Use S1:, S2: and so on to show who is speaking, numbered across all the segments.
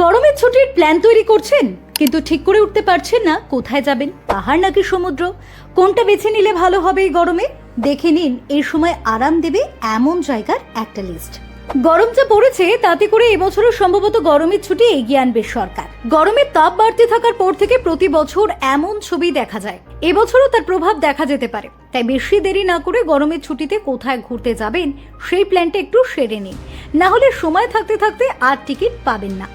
S1: গরমের ছুটির প্ল্যান তৈরি করছেন, কিন্তু ঠিক করে উঠতে পারছেন না কোথায় যাবেন? পাহাড় নাকি সমুদ্র? কোনটা বেছে নিলে ভালো হবে এই গরমে? দেখে নিন, এই সময় আরাম দেবে এমন জায়গার একটা লিস্ট গরম যা পড়েছে, তাতে করে এবছরও সম্ভবত গরমের ছুটি এগিয়ে আনবে সরকার। গরমের তাপ বাড়তে থাকার পর থেকে প্রতি বছর এমন ছবি দেখা যায়। এবছরও তার প্রভাব দেখা যেতে পারে। তাই বেশি দেরি না করে গরমের ছুটিতে কোথায় ঘুরতে যাবেন, সেই প্ল্যানটা একটু সেরে নিন। না হলে সময় থাকতে থাকতে আর টিকিট পাবেন না।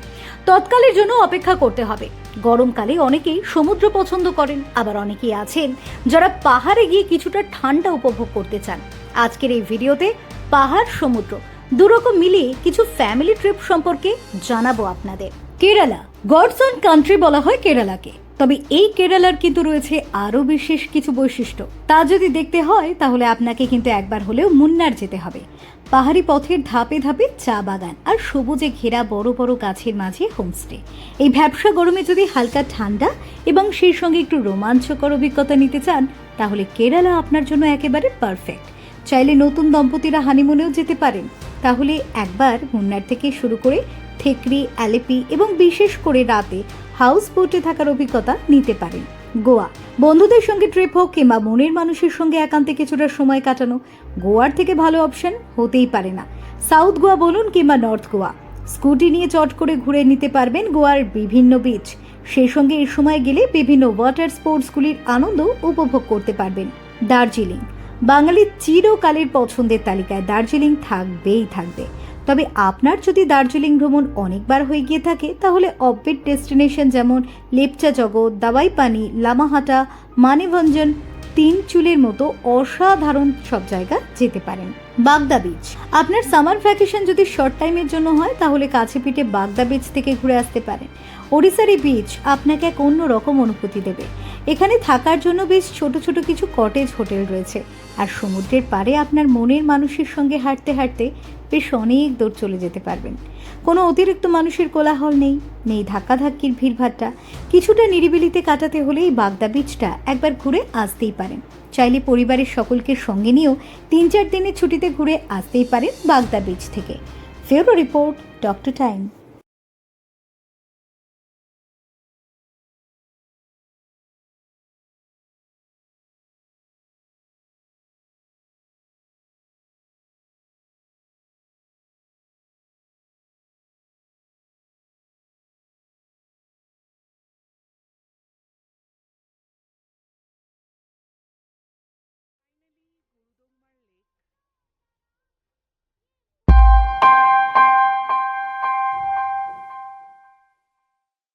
S1: তৎকালের জন্য অপেক্ষা করতে হবে। গরমকালে অনেকেই সমুদ্র পছন্দ করেন, আবার অনেকেই আছেন যারা পাহাড়ে গিয়ে কিছুটা ঠান্ডা উপভোগ করতে চান। আজকের এই ভিডিওতে পাহাড়, সমুদ্র দুরকম মিলিয়ে কিছু ফ্যামিলি ট্রিপ সম্পর্কে জানাব আপনাদের। কেরালা, গডস অন কান্ট্রি বলা হয় কেরালাকে। তবে এই কেরালার কিন্তু রয়েছে আরও বিশেষ কিছু বৈশিষ্ট্য। তা যদি দেখতে হয়, তাহলে আপনাকে কিন্তু একবার হলেও মুন্নার যেতে হবে। পাহাড়ি পথের ধাপে ধাপে চা বাগান আর সবুজে ঘেরা বড় বড় গাছের মাঝে হোমস্টে। এই ব্যবসা গরমে যদি হালকা ঠান্ডা এবং সেই সঙ্গে একটু রোমাঞ্চকর অভিজ্ঞতা নিতে চান, তাহলে কেরালা আপনার জন্য একেবারে পারফেক্ট। চাইলে নতুন দম্পতিরা হানিমুনেও যেতে পারেন। তাহলে একবার মুন্নার থেকে শুরু করে থেকরি, অ্যালেপি এবং বিশেষ করে রাতে হাউস বোটে থাকার অভিজ্ঞতা নিতে পারেন। গোয়া। বন্ধুদের সঙ্গে ট্রিপ হোক কিংবা মনের মানুষের সঙ্গে একান্তে কিছুটা সময় কাটানো, গোয়ার থেকে ভালো অপশন হতেই পারে না। সাউথ গোয়া বলুন কিংবা নর্থ গোয়া। স্কুটি নিয়ে চট করে ঘুরে নিতে পারবেন গোয়ার বিভিন্ন বিচ সেই সঙ্গে এই সময় গেলে বিভিন্ন ওয়াটার স্পোর্টসগুলির আনন্দ উপভোগ করতে পারবেন। দার্জিলিং। বাঙালির চিরকালের পছন্দের তালিকায় দার্জিলিং থাকবেই থাকবে। তবে আপনার যদি দার্জিলিং ভ্রমণ অনেকবার হয়ে গিয়ে থাকে, তাহলে অববিট ডেস্টিনেশন যেমন লেপচা জগৎ দাবাই পানি লামাহাটা, মানেভঞ্জন, তিন চুলের মতো অসাধারণ সব জায়গা যেতে পারেন। বাগদা বিচ আপনার সামার ভ্যাকেশন যদি শর্ট টাইমের জন্য হয়, তাহলে কাছে পিঠে বাগদা বিচ থেকে ঘুরে আসতে পারেন। ওড়িশার এই বিচ আপনাকে এক অন্য রকম অনুভূতি দেবে। এখানে থাকার জন্য বেশ ছোট ছোট কিছু কটেজ হোটেল রয়েছে। আর সমুদ্রের পাড়ে আপনার মনের মানুষের সঙ্গে হাঁটতে হাঁটতে বেশ অনেক দূর চলে যেতে পারবেন। কোনো অতিরিক্ত মানুষের কোলাহল নেই নেই ধাক্কাধাক্কির ভিড়ভাট্টা কিছুটা নিরিবিলিতে কাটাতে হলে এই বাগদা বিচটা একবার ঘুরে আসতেই পারেন। চাইলে পরিবারের সকলকে সঙ্গে নিয়েও তিন চার দিনের ছুটিতে ঘুরে আসতেই পারেন বাগদা বিচ থেকে। ফেরো রিপোর্ট, ডক্টর টাইম।